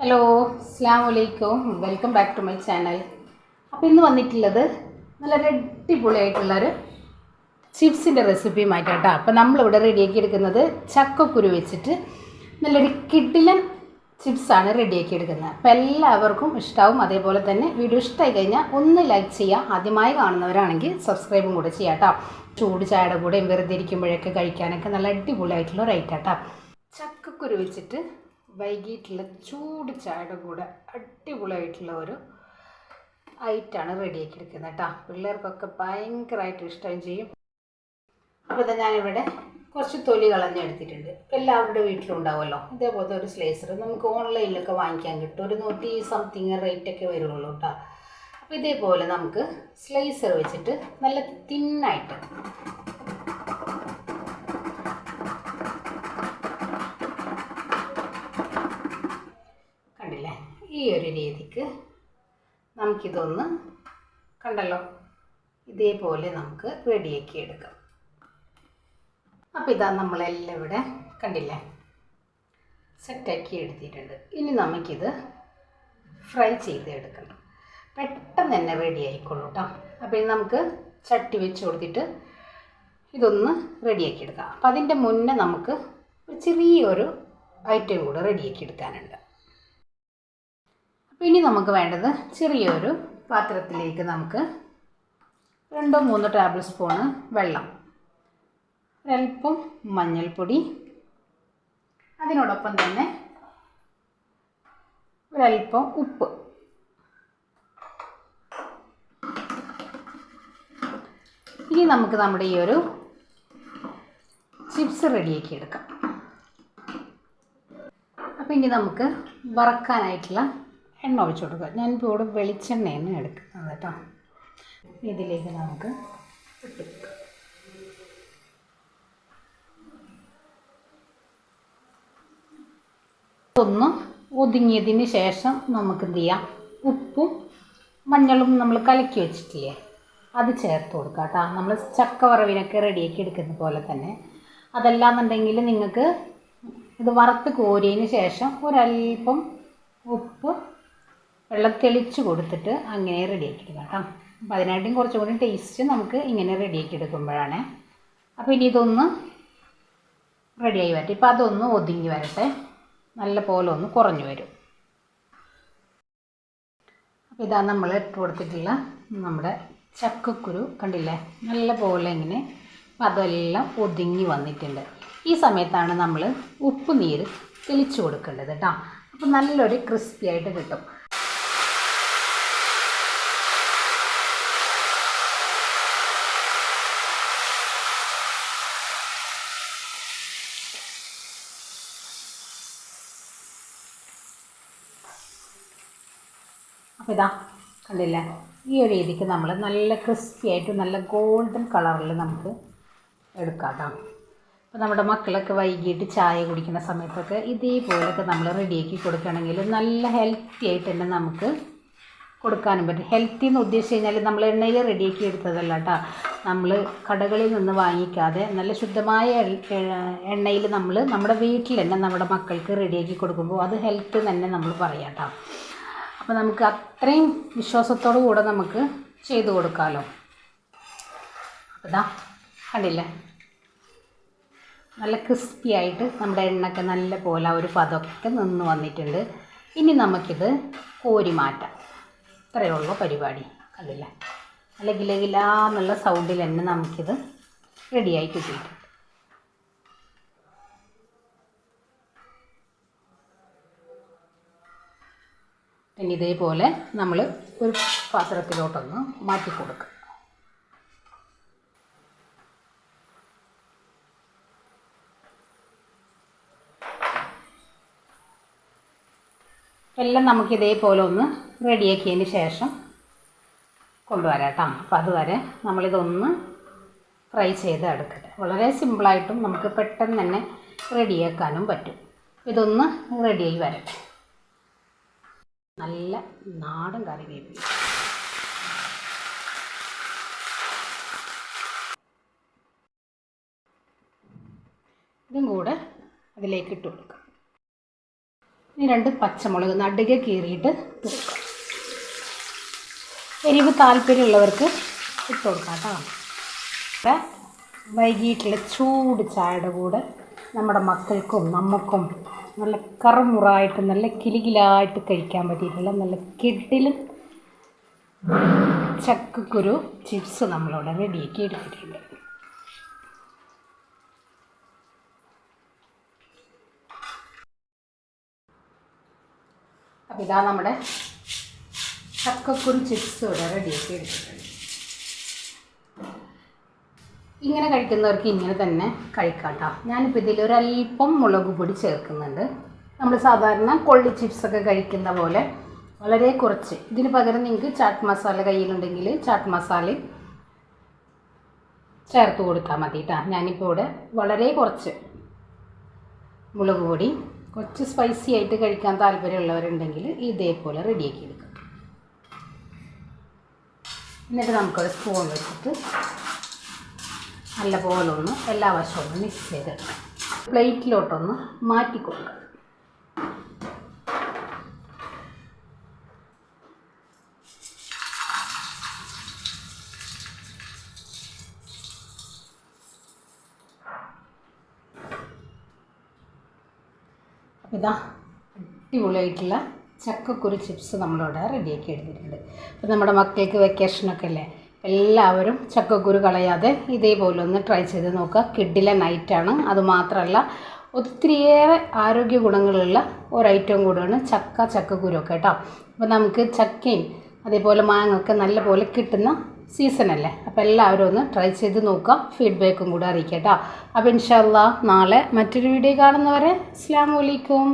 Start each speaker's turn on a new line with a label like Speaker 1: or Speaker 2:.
Speaker 1: Hello അസ്സാം വലൈക്കും welcome back to my channel അപ്പോൾ ഇന്ന് വന്നിട്ടുള്ളത് നല്ല അടിപൊളിയായിട്ടുള്ളൊരു ചിപ്സിന്റെ റെസിപ്പിയുമായിട്ടാട്ടോ അപ്പോൾ നമ്മളിവിടെ റെഡിയാക്കി എടുക്കുന്നത് ചക്കക്കുരു വെച്ചിട്ട് നല്ലൊരു കിഡിലൻ ചിപ്സാണ് റെഡിയാക്കി എടുക്കുന്നത്. അപ്പോൾ എല്ലാവർക്കും ഇഷ്ടമാവും അതേപോലെ തന്നെ വീഡിയോ ഇഷ്ടമായി കഴിഞ്ഞാൽ ഒന്ന് ലൈക്ക് ചെയ്യുക. ആദ്യമായി കാണുന്നവരാണെങ്കിൽ സബ്സ്ക്രൈബും കൂടെ ചെയ്യാം കേട്ടോ. ചൂട് ചായയുടെ കൂടെയും വെറുതെ ഇരിക്കുമ്പോഴൊക്കെ കഴിക്കാനൊക്കെ നല്ല അടിപൊളിയായിട്ടുള്ള ഒരു ഐറ്റം കേട്ടോ. ചക്കക്കുരു വെച്ചിട്ട് വൈകിട്ടുള്ള ചൂട് ചായയുടെ കൂടെ അടിപൊളിയായിട്ടുള്ള ഒരു ഐറ്റാണ് റെഡിയാക്കി എടുക്കുന്നത് കേട്ടോ. പിള്ളേർക്കൊക്കെ ഭയങ്കരമായിട്ട് ഇഷ്ടം ചെയ്യും. അപ്പോൾ ഇതാ ഞാനിവിടെ കുറച്ച് തൊലി കളഞ്ഞെടുത്തിട്ടുണ്ട് എല്ലാവരുടെ വീട്ടിലും ഉണ്ടാവുമല്ലോ. ഇതേപോലത്തെ ഒരു സ്ലൈസർ നമുക്ക് ഓൺലൈനിലൊക്കെ വാങ്ങിക്കാൻ കിട്ടും. ഒരു നൂറ്റി സംതിങ് റേറ്റൊക്കെ വരുള്ളൂ കേട്ടോ. അപ്പോൾ ഇതേപോലെ നമുക്ക് സ്ലൈസർ വെച്ചിട്ട് നല്ല തിന്നായിട്ട് ഒരു രീതിക്ക് നമുക്കിതൊന്ന് കണ്ടല്ലോ. ഇതേപോലെ നമുക്ക് റെഡിയാക്കി എടുക്കാം. അപ്പോൾ ഇതാ നമ്മളെല്ലാം ഇവിടെ കണ്ടില്ലേ? സെറ്റാക്കി എടുത്തിട്ടുണ്ട്. ഇനി നമുക്കിത് ഫ്രൈ ചെയ്ത് എടുക്കണം. പെട്ടെന്ന് തന്നെ റെഡി ആയിക്കോളൂ കേട്ടോ അപ്പോൾ ഇനി നമുക്ക് ചട്ടി വെച്ച് കൊടുത്തിട്ട് ഇതൊന്ന് റെഡിയാക്കി എടുക്കാം. അപ്പം അതിന്റെ മുന്നേ നമുക്ക് ഒരു ചെറിയൊരു ഐറ്റം കൂടെ റെഡിയാക്കി എടുക്കാനുണ്ട്. ഇനി നമുക്ക് വേണ്ടത് ചെറിയൊരു പാത്രത്തിലേക്ക് നമുക്ക് രണ്ടോ മൂന്നോ ടേബിൾ സ്പൂണ് വെള്ളം. ഒരൽപ്പം മഞ്ഞൾപ്പൊടി. അതിനോടൊപ്പം തന്നെ ഒരൽപ്പം ഉപ്പ്. ഇനി നമുക്ക് നമ്മുടെ ഈ ഒരു ചിപ്സ് റെഡിയാക്കി എടുക്കാം. അപ്പോൾ ഇനി നമുക്ക് വറക്കാനായിട്ടുള്ള എണ്ണ ഒഴിച്ചു കൊടുക്കുക. ഞാനിപ്പോൾ ഇവിടെ വെളിച്ചെണ്ണയാണ് എടുക്കുന്നത് കേട്ടോ. ഇതിലേക്ക് നമുക്ക് ഒന്ന് ഒതുങ്ങിയതിന് ശേഷം നമുക്ക് എന്ത് ചെയ്യാം? ഉപ്പും മഞ്ഞളും നമ്മൾ കലക്കി വെച്ചിട്ടില്ലേ? അത് ചേർത്ത് കൊടുക്കുക കേട്ടോ. നമ്മൾ ചക്ക വറവിനൊക്കെ റെഡിയാക്കി എടുക്കുന്ന പോലെ തന്നെ. അതല്ലാന്നുണ്ടെങ്കിൽ നിങ്ങൾക്ക് ഇത് വറുത്ത് കോരിയതിന് ശേഷം ഒരല്പം ഉപ്പ് വെള്ളം തെളിച്ച് കൊടുത്തിട്ട് അങ്ങനെ റെഡിയാക്കി എടുക്കാം കേട്ടോ. അപ്പോൾ അതിനായിട്ടും കുറച്ചും കൂടി ടേസ്റ്റ് നമുക്ക് ഇങ്ങനെ റെഡിയാക്കി എടുക്കുമ്പോഴാണ് അപ്പോൾ ഇനി ഇതൊന്ന് റെഡിയായി വരട്ടെ. ഇപ്പോൾ അതൊന്ന് ഒതുങ്ങി വരട്ടെ. നല്ല പോലെ ഒന്ന് കുറഞ്ഞു വരും. അപ്പോൾ ഇതാ നമ്മൾ ഇട്ട് കൊടുത്തിട്ടുള്ള നമ്മുടെ ചക്കക്കുരു കണ്ടില്ലേ? നല്ല പോലെ ഇങ്ങനെ അതെല്ലാം ഒതുങ്ങി വന്നിട്ടുണ്ട്. ഈ സമയത്താണ് നമ്മൾ ഉപ്പ് നീര് തെളിച്ച് കൊടുക്കേണ്ടത് കേട്ടോ. അപ്പോൾ നല്ലൊരു ക്രിസ്പി ആയിട്ട് കിട്ടും. അപ്പോൾ ഇതാ കണ്ടില്ലേ? ഈ ഒരു രീതിക്ക് നമ്മൾ നല്ല ക്രിസ്പി ആയിട്ട് നല്ല ഗോൾഡൻ കളറിൽ നമുക്ക് എടുക്കാം കേട്ടോ അപ്പോൾ നമ്മുടെ മക്കളൊക്കെ വൈകിട്ട് ചായ കുടിക്കുന്ന സമയത്തൊക്കെ ഇതേപോലെയൊക്കെ നമ്മൾ റെഡിയാക്കി കൊടുക്കുകയാണെങ്കിൽ നല്ല ഹെൽത്തി ആയിട്ട് തന്നെ നമുക്ക് കൊടുക്കാനും പറ്റും. ഹെൽത്തി എന്ന് ഉദ്ദേശിച്ച് കഴിഞ്ഞാൽ നമ്മൾ എണ്ണയിൽ റെഡിയാക്കി എടുത്തതല്ല കേട്ടോ നമ്മൾ കടകളിൽ നിന്ന് വാങ്ങിക്കാതെ നല്ല ശുദ്ധമായ എണ്ണയിൽ നമ്മൾ നമ്മുടെ വീട്ടിൽ തന്നെ നമ്മുടെ മക്കൾക്ക് റെഡിയാക്കി കൊടുക്കുമ്പോൾ അത് ഹെൽത്ത് തന്നെ നമ്മൾ പറയാം കേട്ടോ അപ്പോൾ നമുക്ക് അത്രയും വിശ്വാസത്തോടു കൂടെ നമുക്ക് ചെയ്തു കൊടുക്കാമല്ലോ അതാ കണ്ടില്ലേ? നല്ല ക്രിസ്പി ആയിട്ട് നമ്മുടെ എണ്ണയൊക്കെ നല്ല പോലെ ഒരു പതൊക്കെ നിന്ന് വന്നിട്ടുണ്ട്. ഇനി നമുക്കിത് കോരി മാറ്റാം. ഇത്രയേ ഉള്ളൂ പരിപാടി കണ്ടില്ലേ? നല്ല ഗിലഗിലാന്നുള്ള സൗണ്ടിൽ തന്നെ നമുക്കിത് റെഡിയായി കിട്ടിയിട്ടുണ്ട്. പിന്നെ ഇതേപോലെ നമ്മൾ ഒരു പാത്രത്തിലോട്ടൊന്ന് മാറ്റി കൊടുക്കുക എല്ലാം നമുക്ക് ഇതേപോലെ ഒന്ന് റെഡിയാക്കിയതിന് ശേഷം കൊണ്ടുവരാം കേട്ടോ. അപ്പോൾ അതുവരെ നമ്മളിതൊന്ന് ഫ്രൈ ചെയ്ത് എടുക്കട്ടെ. വളരെ സിമ്പിളായിട്ടും നമുക്ക് പെട്ടെന്ന് തന്നെ റെഡിയാക്കാനും പറ്റും. ഇതൊന്ന് റെഡിയായി വരട്ടെ. നല്ല നാടൻ കറിവേപ്പില ഇതും കൂടെ അതിലേക്ക് ഇട്ട് കൊടുക്കാം. ഇനി രണ്ട് പച്ചമുളക് നടുക കീറിയിട്ട് കൊടുക്കാം. എരിവ് താല്പര്യമുള്ളവർക്ക് ഇട്ട് കൊടുക്കാം കേട്ടോ. വൈകിട്ടുള്ള ചൂട് ചായയുടെ കൂടെ നമ്മുടെ മക്കൾക്കും നമുക്കും നല്ല കറുമുറായിട്ട് നല്ല കിലുകിലായിട്ട് കഴിക്കാൻ പറ്റിയിട്ടുള്ള നല്ല കിഡിലും ചക്കക്കുരു ചിപ്സ് നമ്മളവിടെ റെഡിയാക്കി എടുത്തിട്ടുണ്ട്. അപ്പോൾ ഇതാ നമ്മുടെ ചക്കക്കുരു ചിപ്സ് ഇവിടെ റെഡിയാക്കി എടുത്തിട്ടുണ്ട്. ഇങ്ങനെ കഴിക്കുന്നവർക്ക് ഇങ്ങനെ തന്നെ കഴിക്കാം കേട്ടോ ഞാനിപ്പോൾ ഇതിൽ ഒരല്പം മുളക് പൊടി ചേർക്കുന്നുണ്ട്. നമ്മൾ സാധാരണ കൊള്ളി ചിപ്സൊക്കെ കഴിക്കുന്ന പോലെ വളരെ കുറച്ച്. ഇതിന് പകരം നിങ്ങൾക്ക് ചാട്ട് മസാല കയ്യിലുണ്ടെങ്കിൽ ചാട്ട് മസാല ചേർത്ത് കൊടുത്താൽ മതി കേട്ടോ ഞാനിപ്പോൾ ഇവിടെ വളരെ കുറച്ച് മുളക് പൊടി കുറച്ച് സ്പൈസി ആയിട്ട് കഴിക്കാൻ താല്പര്യമുള്ളവരുണ്ടെങ്കിൽ ഇതേപോലെ റെഡിയാക്കി എടുക്കാം. എന്നിട്ട് നമുക്കൊരു സ്പൂൺ വെച്ചിട്ട് നല്ലപോലെ ഒന്ന് എല്ലാ വശവും ഒന്ന് മിക്സ് ചെയ്തെടുക്കാം പ്ലേറ്റിലോട്ടൊന്ന് മാറ്റി ഇതാ അടിപൊളിയായിട്ടുള്ള ചക്കക്കുരു ചിപ്സ് നമ്മളിവിടെ റെഡിയാക്കി എടുത്തിട്ടുണ്ട്. അപ്പോൾ നമ്മുടെ മക്കൾക്ക് വെക്കേഷനൊക്കെ അല്ലേ? എല്ലാവരും ചക്കക്കുരു കളയാതെ ഇതേപോലെ ഒന്ന് ട്രൈ ചെയ്ത് നോക്കുക. കിഡിലെ നൈറ്റാണ് അതുമാത്രമല്ല ഒത്തിരിയേറെ ആരോഗ്യ ഗുണങ്ങളുള്ള ഒരു ഐറ്റം കൂടിയാണ് ചക്ക ചക്കക്കുരു ഒക്കെ കേട്ടോ. അപ്പോൾ നമുക്ക് ചക്കയും അതേപോലെ മാങ്ങൊക്കെ നല്ലപോലെ കിട്ടുന്ന സീസണല്ലേ അപ്പോൾ എല്ലാവരും ഒന്ന് ട്രൈ ചെയ്ത് നോക്കുക. ഫീഡ്ബാക്കും കൂടെ അറിയിക്കാം കേട്ടോ. അപ്പോൾ ഇൻഷാല്ലാ നാളെ മറ്റൊരു വീഡിയോ കാണുന്നവരെ അസ്സാം വലൈക്കും